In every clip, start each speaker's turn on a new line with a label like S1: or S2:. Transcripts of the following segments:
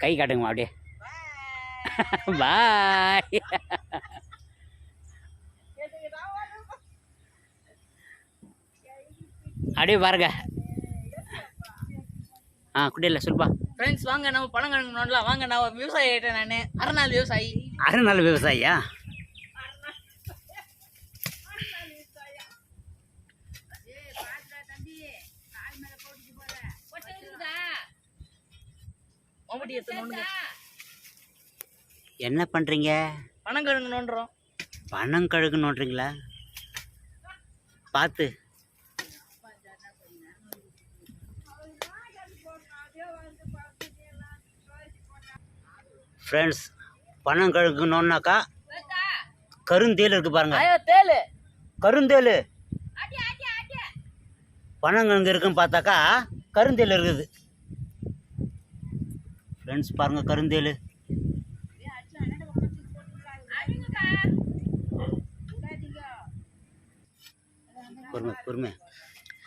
S1: கை காட்டுங்கம்மா அப்படியே. பாய். அப்படியே பாருங்க. ஆ குட்டியில் சொல்லுப்பா.
S2: ஃப்ரெண்ட்ஸ் வாங்க நம்ம பணம் கணக்கணும்ல வாங்க நான் விவசாயி ஆகிட்டேன் நான். அரைநாள் விவசாயி.
S1: அரை நாள் விவசாயியா?
S2: மம்பட்டி எடுத்து
S1: என்ன பண்ணுறீங்க
S2: கணக்கு நோண்டுறோம்
S1: பணம் கழுகு நோண்டுறீங்களா பார்த்து ஃப்ரெண்ட்ஸ் பணம் கழுகுனோன்னாக்கா கருந்தேல் இருக்கு பாருங்க. கருந்தேல். பனங்கிழங்கு இருக்குன்னு பார்த்தாக்கா கருந்தேல் இருக்குது. ஃப்ரெண்ட்ஸ் பாருங்க கருந்தேல். பொறுமை பொறுமை.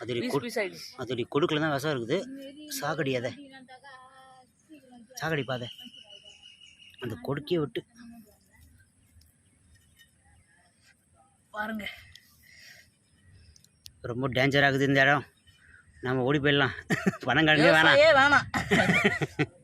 S1: அது
S2: பீஸ் பீஸ் ஆயிடுச்சு
S1: அது கொடுக்கல தான் விஷம் இருக்குது. சாகடி அதை. சாகடி பாத. அந்த கொடுக்கிய விட்டு.
S2: பாருங்க.
S1: ரொம்ப டேஞ்சர் ஆகுது இந்த இடம். நம்ம ஓடி போயிடலாம். பணம் கிழங்கே வேணாம்.
S2: வேணாம்.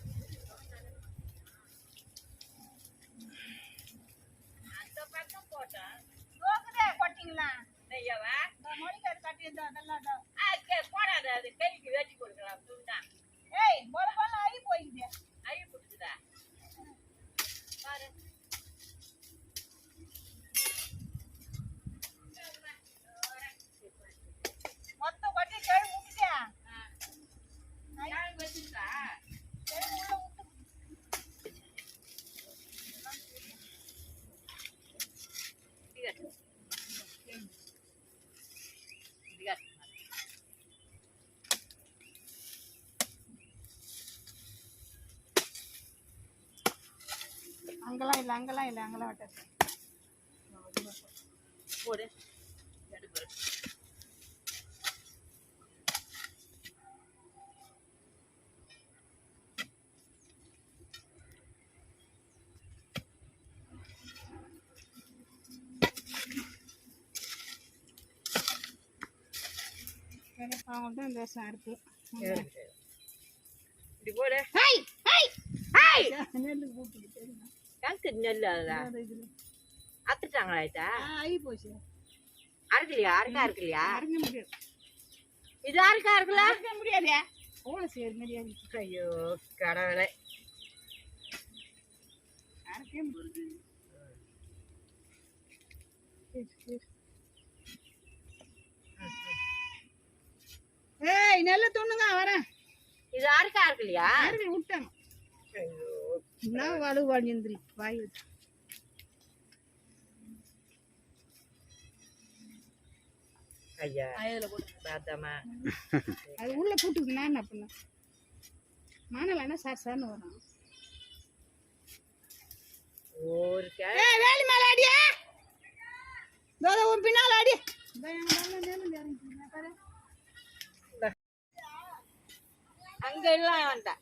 S3: அங்கெல்லாம் இல்லை அங்கெல்லாம் இல்லை அங்கெல்லாம் விட்டாச்சு
S2: போடு. எடுப்பு
S3: சரி அவங்க தான் லேசாக இருக்கு
S2: இப்படி போடு. எனக்கு நெல் அதுதான் அத்துட்டாங்களா ஆயிட்டா
S3: ஆகி போச்சு
S2: அறுக்கா
S3: முடியாது
S2: இது அறுக்கா இருக்குல்ல
S3: முடியாதே சரி
S2: ஐயோ கடவுளே
S3: முடியாது. ஏய் நல்ல தொண்ணுங்க வரேன்
S2: இது அறுக்கா இருக்குல்லையா
S3: அரைக்க விட்டாங்க என்ன வலு வாழ்ந்துரி வாய் வச்சு
S2: ஐயா பார்த்தாமா
S3: அது உள்ள கூட்டுக்கு நான் என்ன பண்ண? மானல என்ன சார் சார்னு வரும்
S2: ஒரு கே
S3: ஏய் வேலி மேல அடியா தோத உன் பின்னால அடி.
S2: அங்க எல்லாம் வேண்டாம்.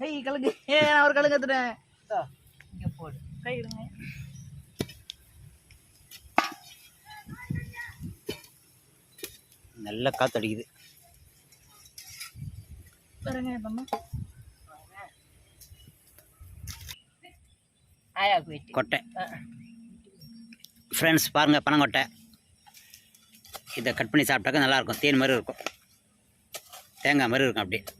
S2: ஆ இந்த மாதிரி போடணும் இருவா. ஏய் கழுகு. ஏ நான் ஒரு எடுத்துட்டேன்? இதோ, இங்க போடு. கை இடுங்க.
S1: நல்ல காற்று அடிக்குது
S2: போயிட்டு.
S1: கொட்டை. ஃப்ரெண்ட்ஸ் பாருங்கள் பனங்கொட்டை இதை கட் பண்ணி சாப்பிட்டாக்க நல்லாயிருக்கும். தேன் மாதிரி இருக்கும். தேங்காய் மாதிரி இருக்கும் அப்படியே.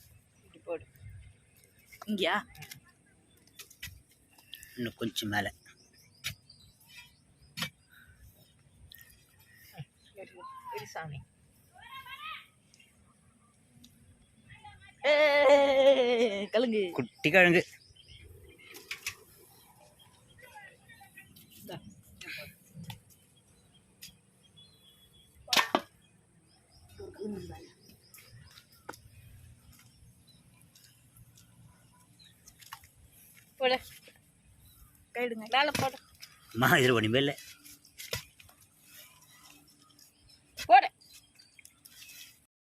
S2: இங்கயா
S1: இன்னும் கொஞ்சம் மேலே.
S2: சாமி ஏய், கலுங்கு
S1: குட்டி கிழங்கு.
S2: போடு. கைடுங்க மேலே போடு.
S1: அம்மா இதில் ஒன்றுமே இல்லை